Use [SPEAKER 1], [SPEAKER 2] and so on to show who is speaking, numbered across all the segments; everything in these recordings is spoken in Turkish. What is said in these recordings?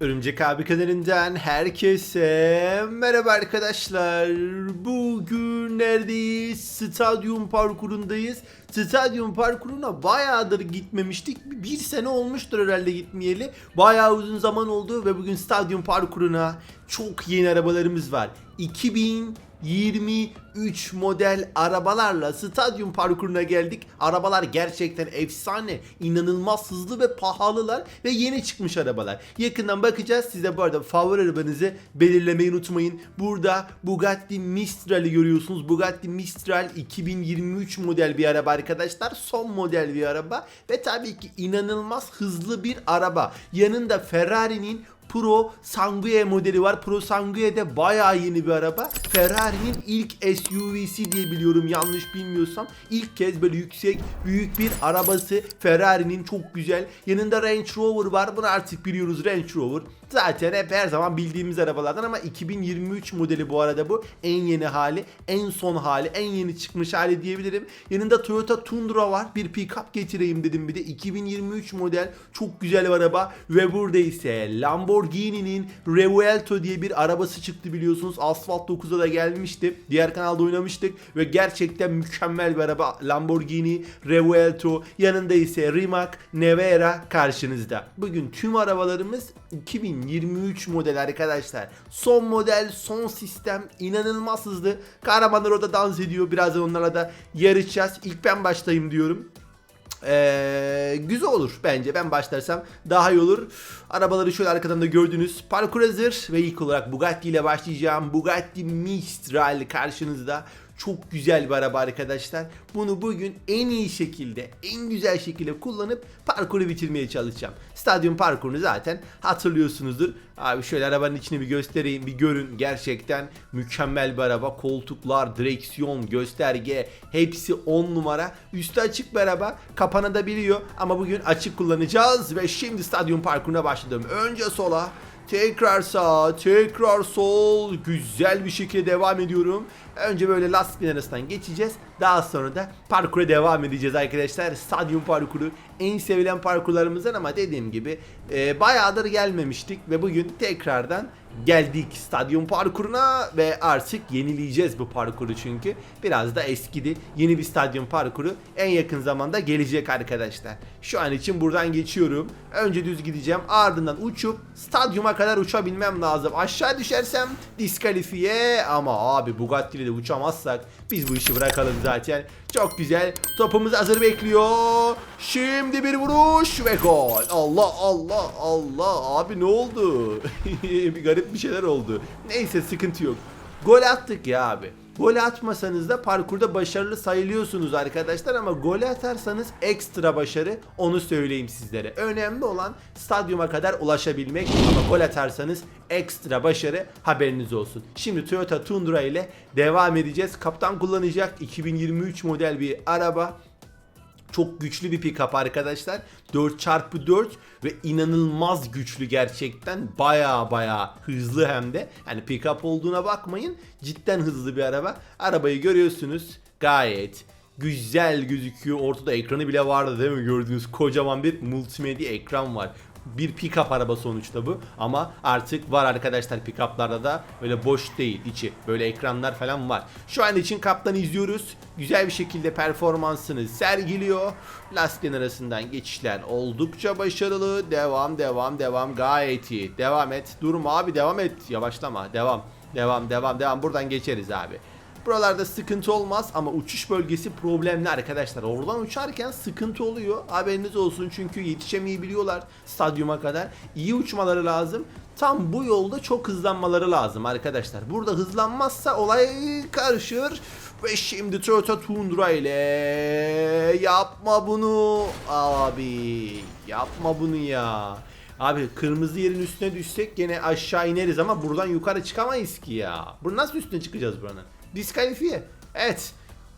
[SPEAKER 1] Örümcek abi kanalından herkese merhaba arkadaşlar. Bugün neredeyiz? Stadyum parkurundayız. Stadyum parkuruna bayağıdır gitmemiştik. Bir sene olmuştur herhalde gitmeyeli. Bayağı uzun zaman oldu ve bugün stadyum parkuruna çok yeni arabalarımız var. 2023 model arabalarla stadyum parkuruna geldik. Arabalar gerçekten efsane, inanılmaz hızlı ve pahalılar ve yeni çıkmış arabalar. Yakından bakacağız. Siz bu arada favori arabanızı belirlemeyi unutmayın. Burada Bugatti Mistral'i görüyorsunuz. Bugatti Mistral 2023 model bir araba arkadaşlar. Son model bir araba ve tabii ki inanılmaz hızlı bir araba. Yanında Ferrari'nin Pro Sangue modeli var. Pro Sangue de bayağı yeni bir araba. Ferrari'nin ilk SUV'si diye biliyorum yanlış bilmiyorsam. İlk kez böyle yüksek büyük bir arabası Ferrari'nin çok güzel. Yanında Range Rover var. Bunu artık biliyoruz Range Rover. Zaten hep her zaman bildiğimiz arabalardan ama 2023 modeli bu arada bu. En yeni hali, en son hali, en yeni çıkmış hali diyebilirim. Yanında Toyota Tundra var. Bir pick-up getireyim dedim bir de. 2023 model çok güzel bir araba. Ve burada ise Lamborghini'nin Revuelto diye bir arabası çıktı biliyorsunuz. Asfalt 9'a da gelmişti. Diğer kanalda oynamıştık. Ve gerçekten mükemmel bir araba. Lamborghini Revuelto. Yanında ise Rimac Nevera karşınızda. Bugün tüm arabalarımız 2023 model arkadaşlar. Son model, son sistem, inanılmaz hızlı. Kahramanlar orada dans ediyor. Birazdan onlarla da yarışacağız. İlk ben başlayayım diyorum. Ee, güzel olur bence. Ben başlarsam daha iyi olur. Arabaları şöyle arkadan da gördünüz. Parkur hazır ve ilk olarak Bugatti ile başlayacağım. Bugatti Mistral karşınızda. Çok güzel bir araba arkadaşlar. Bunu bugün en iyi şekilde, en güzel şekilde kullanıp parkuru bitirmeye çalışacağım. Stadyum parkurunu zaten hatırlıyorsunuzdur. Abi şöyle arabanın içini bir göstereyim, bir görün. Gerçekten mükemmel bir araba. Koltuklar, direksiyon, gösterge hepsi 10 numara. Üstü açık bir araba. Kapanabiliyor ama bugün açık kullanacağız ve şimdi stadyum parkuruna başladım. Önce sola, Tekrar sağ, tekrar sol. Güzel bir şekilde devam ediyorum. Önce böyle lastiklerin arasından geçeceğiz. Daha sonra da parkura devam edeceğiz arkadaşlar. Stadyum parkuru en sevilen parkurlarımızdan ama dediğim gibi e, bayağıdır gelmemiştik ve bugün tekrardan geldik stadyum parkuruna ve artık yenileyeceğiz bu parkuru çünkü biraz da eskidi. Yeni bir stadyum parkuru en yakın zamanda gelecek arkadaşlar. Şu an için buradan geçiyorum. Önce düz gideceğim ardından uçup stadyuma kadar uçabilmem lazım. Aşağı düşersem diskalifiye ama abi Bugatti ile de uçamazsak biz bu işi bırakalım zaten. Çok güzel. Topumuz hazır bekliyor. Şimdi bir vuruş ve gol. Allah Allah Allah. Abi ne oldu? bir garip bir şeyler oldu. Neyse sıkıntı yok. Gol attık ya abi. Gol atmasanız da parkurda başarılı sayılıyorsunuz arkadaşlar ama gol atarsanız ekstra başarı onu söyleyeyim sizlere. Önemli olan stadyuma kadar ulaşabilmek ama gol atarsanız ekstra başarı haberiniz olsun. Şimdi Toyota Tundra ile devam edeceğiz. Kaptan kullanacak 2023 model bir araba. Çok güçlü bir pick-up arkadaşlar. 4x4 ve inanılmaz güçlü gerçekten. Baya baya hızlı hem de. Yani pick-up olduğuna bakmayın. Cidden hızlı bir araba. Arabayı görüyorsunuz. Gayet güzel gözüküyor. Ortada ekranı bile vardı değil mi? Gördüğünüz kocaman bir multimedya ekran var bir pick-up araba sonuçta bu ama artık var arkadaşlar pick-up'larda da böyle boş değil içi böyle ekranlar falan var. Şu an için kaptan izliyoruz. Güzel bir şekilde performansını sergiliyor. Lastiklerin arasından geçişler oldukça başarılı. Devam devam devam gayet iyi. Devam et. Durma abi devam et. Yavaşlama. Devam. Devam devam devam. Buradan geçeriz abi. Buralarda sıkıntı olmaz ama uçuş bölgesi problemli arkadaşlar. Oradan uçarken sıkıntı oluyor. Haberiniz olsun çünkü yetişemeyebiliyorlar stadyuma kadar. İyi uçmaları lazım. Tam bu yolda çok hızlanmaları lazım arkadaşlar. Burada hızlanmazsa olay karışır. Ve şimdi Toyota Tundra ile yapma bunu abi. Yapma bunu ya. Abi kırmızı yerin üstüne düşsek gene aşağı ineriz ama buradan yukarı çıkamayız ki ya. Bu nasıl üstüne çıkacağız buranın? Diskalifiye. Evet.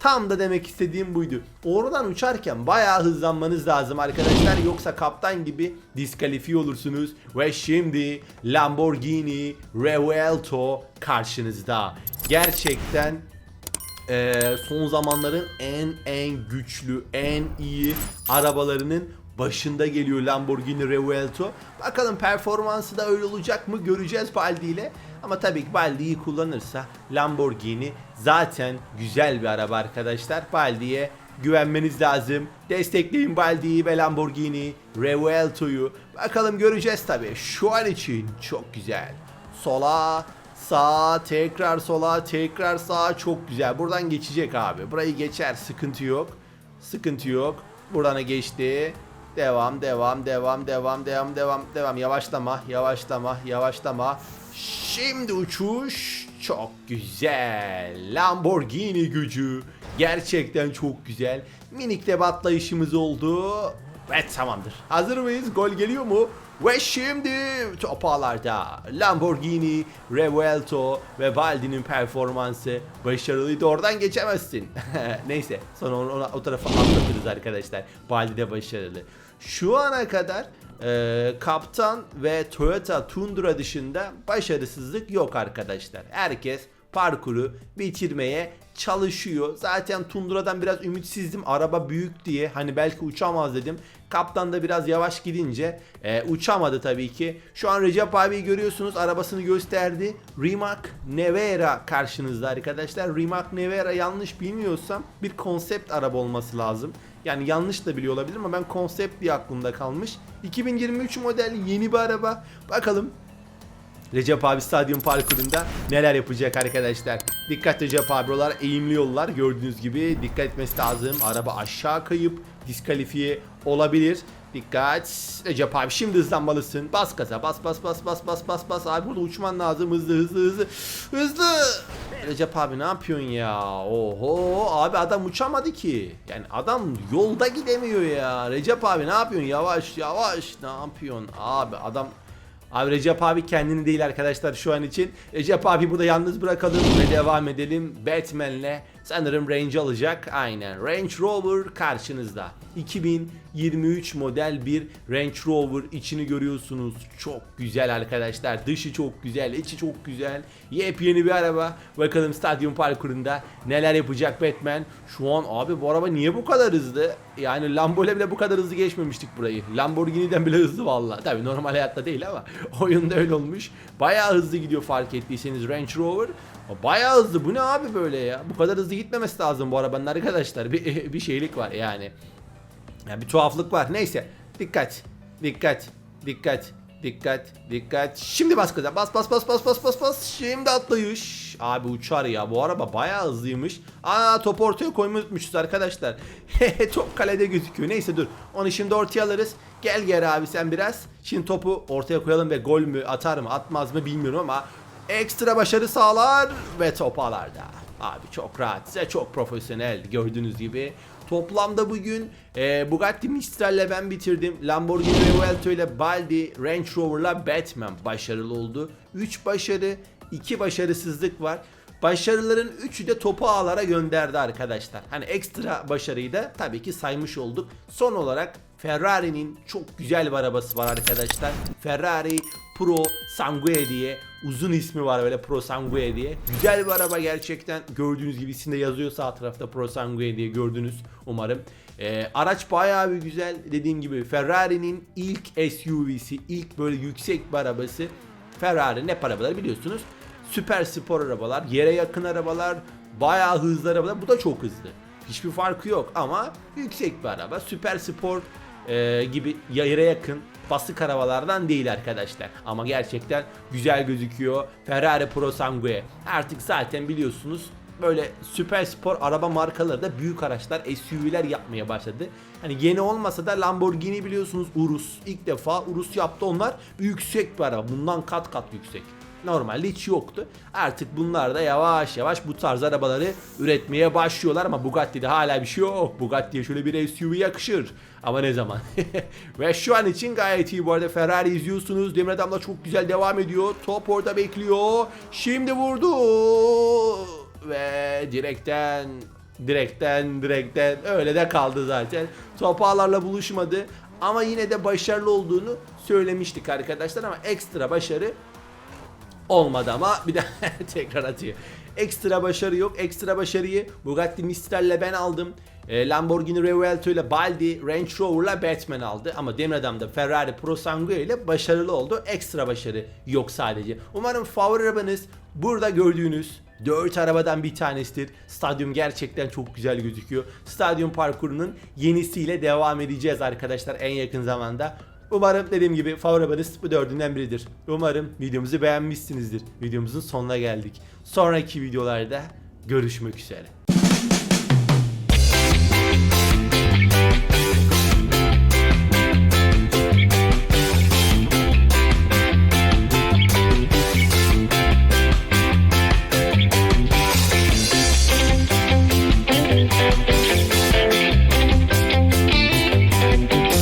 [SPEAKER 1] Tam da demek istediğim buydu. Oradan uçarken bayağı hızlanmanız lazım arkadaşlar. Yoksa kaptan gibi diskalifiye olursunuz. Ve şimdi Lamborghini Revuelto karşınızda. Gerçekten e, son zamanların en en güçlü, en iyi arabalarının başında geliyor Lamborghini Revuelto. Bakalım performansı da öyle olacak mı göreceğiz Baldi ile. Ama tabii ki Baldi iyi kullanırsa Lamborghini zaten güzel bir araba arkadaşlar. Baldi'ye güvenmeniz lazım. Destekleyin Baldi'yi ve Lamborghini Revuelto'yu. Bakalım göreceğiz tabii. Şu an için çok güzel. Sola, sağa, tekrar sola, tekrar sağa çok güzel. Buradan geçecek abi. Burayı geçer, sıkıntı yok. Sıkıntı yok. Buradan geçti. Devam, devam, devam, devam, devam, devam, devam. Yavaşlama, yavaşlama, yavaşlama. Şimdi uçuş. Çok güzel. Lamborghini gücü. Gerçekten çok güzel. Minik de bir atlayışımız oldu. Ve tamamdır. Hazır mıyız? Gol geliyor mu? Ve şimdi top ağlarda Lamborghini, Revuelto ve Baldi'nin performansı başarılıydı. Oradan geçemezsin. Neyse sonra onu, ona, o tarafa atlatırız arkadaşlar. Baldi de başarılı. Şu ana kadar e, Kaptan ve Toyota Tundra dışında başarısızlık yok arkadaşlar. Herkes parkuru bitirmeye çalışıyor. Zaten Tundra'dan biraz ümitsizdim. Araba büyük diye. Hani belki uçamaz dedim. Kaptan da biraz yavaş gidince e, uçamadı tabii ki. Şu an Recep abi görüyorsunuz. Arabasını gösterdi. Rimac Nevera karşınızda arkadaşlar. Rimac Nevera yanlış bilmiyorsam bir konsept araba olması lazım. Yani yanlış da biliyor olabilir ama ben konsept diye aklımda kalmış. 2023 model yeni bir araba. Bakalım Recep abi stadyum parkurunda neler yapacak arkadaşlar. Dikkat Recep abi eğimli yollar gördüğünüz gibi dikkat etmesi lazım. Araba aşağı kayıp diskalifiye olabilir. Dikkat. Recep abi şimdi hızlanmalısın. Bas gaza bas bas bas bas bas bas bas. Abi burada uçman lazım hızlı hızlı hızlı. Hızlı. Recep abi ne yapıyorsun ya? Oho abi adam uçamadı ki. Yani adam yolda gidemiyor ya. Recep abi ne yapıyorsun? Yavaş yavaş. Ne yapıyorsun? Abi adam Abi Recep abi kendini değil arkadaşlar şu an için. Recep abi burada yalnız bırakalım ve devam edelim. Batman'le sanırım Range alacak. Aynen. Range Rover karşınızda. 2023 model bir Range Rover içini görüyorsunuz. Çok güzel arkadaşlar. Dışı çok güzel, içi çok güzel. Yepyeni bir araba. Bakalım stadyum parkurunda neler yapacak Batman. Şu an abi bu araba niye bu kadar hızlı? Yani Lambo'yla bile bu kadar hızlı geçmemiştik burayı. Lamborghini'den bile hızlı valla. Tabi normal hayatta değil ama oyunda öyle olmuş. Bayağı hızlı gidiyor fark ettiyseniz Range Rover. Bayağı hızlı. Bu ne abi böyle ya? Bu kadar hızlı gitmemesi lazım bu arabanın arkadaşlar. Bir, bir şeylik var yani. Yani bir tuhaflık var. Neyse. Dikkat. Dikkat. Dikkat. Dikkat. Dikkat. Şimdi bas gaza. Bas bas bas bas bas bas bas. Şimdi atlayış. Abi uçar ya. Bu araba bayağı hızlıymış. Aa top ortaya koymayı unutmuşuz arkadaşlar. top kalede gözüküyor. Neyse dur. Onu şimdi ortaya alırız. Gel gel abi sen biraz. Şimdi topu ortaya koyalım ve gol mü atar mı atmaz mı bilmiyorum ama ekstra başarı sağlar ve top ağlarda. Abi çok rahat size çok profesyonel gördüğünüz gibi. Toplamda bugün e, Bugatti Mistral'le ben bitirdim. Lamborghini Revuelto ile Baldi, Range Rover'la Batman başarılı oldu. 3 başarı, 2 başarısızlık var. Başarıların 3'ü de topu ağlara gönderdi arkadaşlar. Hani ekstra başarıyı da tabii ki saymış olduk. Son olarak Ferrari'nin çok güzel bir arabası var arkadaşlar. Ferrari Pro Sangue diye uzun ismi var böyle Pro Sangue diye. Güzel bir araba gerçekten. Gördüğünüz gibi isimde yazıyor sağ tarafta Pro Sangue diye gördünüz umarım. Ee, araç bayağı bir güzel. Dediğim gibi Ferrari'nin ilk SUV'si, ilk böyle yüksek bir arabası. Ferrari ne arabaları biliyorsunuz. Süper spor arabalar, yere yakın arabalar, bayağı hızlı arabalar. Bu da çok hızlı. Hiçbir farkı yok ama yüksek bir araba. Süper spor e, gibi yere yakın basık arabalardan değil arkadaşlar. Ama gerçekten güzel gözüküyor. Ferrari Pro Sangue. Artık zaten biliyorsunuz böyle süper spor araba markaları da büyük araçlar SUV'ler yapmaya başladı. Hani yeni olmasa da Lamborghini biliyorsunuz Urus. ilk defa Urus yaptı onlar. Yüksek bir araba. Bundan kat kat yüksek. Normalde hiç yoktu. Artık bunlar da yavaş yavaş bu tarz arabaları üretmeye başlıyorlar ama Bugatti'de hala bir şey yok. Bugatti'ye şöyle bir SUV yakışır. Ama ne zaman? Ve şu an için gayet iyi bu arada Ferrari izliyorsunuz. Demir Adam'la çok güzel devam ediyor. Top orada bekliyor. Şimdi vurdu. Ve direkten direkten direkten öyle de kaldı zaten. Top ağlarla buluşmadı. Ama yine de başarılı olduğunu söylemiştik arkadaşlar ama ekstra başarı Olmadı ama bir de tekrar atıyor. Ekstra başarı yok. Ekstra başarıyı Bugatti Mistral'le ben aldım. E, Lamborghini Revuelto ile Baldi, Range Rover'la Batman aldı ama Demir Adam da Ferrari Pro Sangue ile başarılı oldu. Ekstra başarı yok sadece. Umarım favori arabanız burada gördüğünüz 4 arabadan bir tanesidir. Stadyum gerçekten çok güzel gözüküyor. Stadyum parkurunun yenisiyle devam edeceğiz arkadaşlar en yakın zamanda. Umarım dediğim gibi favori arabanız bu dördünden biridir. Umarım videomuzu beğenmişsinizdir. Videomuzun sonuna geldik. Sonraki videolarda görüşmek üzere.